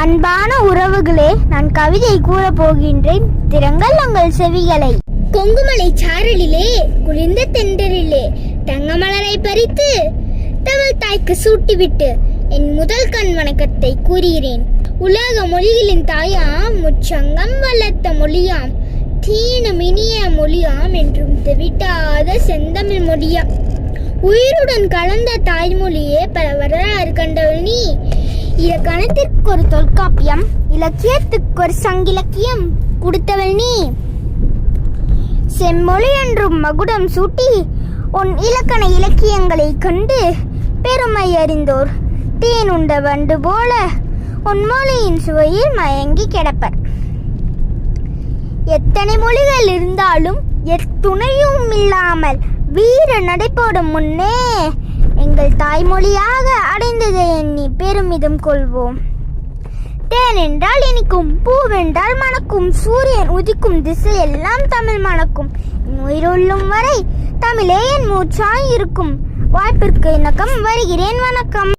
அன்பான உறவுகளே நான் கவிதை கூறப் போகின்றேன். திறங்கள் உங்கள் செவிகளை. கொங்குமலை சாரலிலே குளிர்ந்த தென்றலிலே தங்கமலரை பறித்து தமிழ் தாய்க்கு சூட்டிவிட்டு என் முதல் கண் வணக்கத்தை கூறுகிறேன். உலக மொழிகளின் தாயாம் முச்சங்கம் வளர்த்த மொழியாம் தீனும் இனிய மொழியாம் என்றும் தெவிட்டாத செந்தமிழ் மொழியாம் உயிருடன் கலந்த தாய்மொழியே பல வர கணத்திற்கு ஒரு தொல்காப்பியம் இலக்கியத்துக்கு ஒரு சங்கிலக்கியம் கொடுத்தவள் நீ. செம்மொழி என்றும் மகுடம் சூட்டி உன் இலக்கண இலக்கியங்களை கண்டு பெருமை அறிந்தோர். உண்ட வண்டு போல உன் மொழியின் சுவையில் மயங்கி கிடப்பர். எத்தனை மொழிகள் இருந்தாலும் எத்துணையும் இல்லாமல் வீர நடைபோடும் முன்னே எங்கள் தாய்மொழியாக அடைந்ததை எண்ணி பெருமிதம் கொள்வோம். தேன் என்றால் இனிக்கும் பூவென்றால் மணக்கும் சூரியன் உதிக்கும் திசை எல்லாம் தமிழ் மணக்கும். உயிருள்ளும் வரை தமிழே என் மூச்சாய் இருக்கும். வாய்ப்பிற்கு இணக்கம் வருகிறேன் வணக்கம்.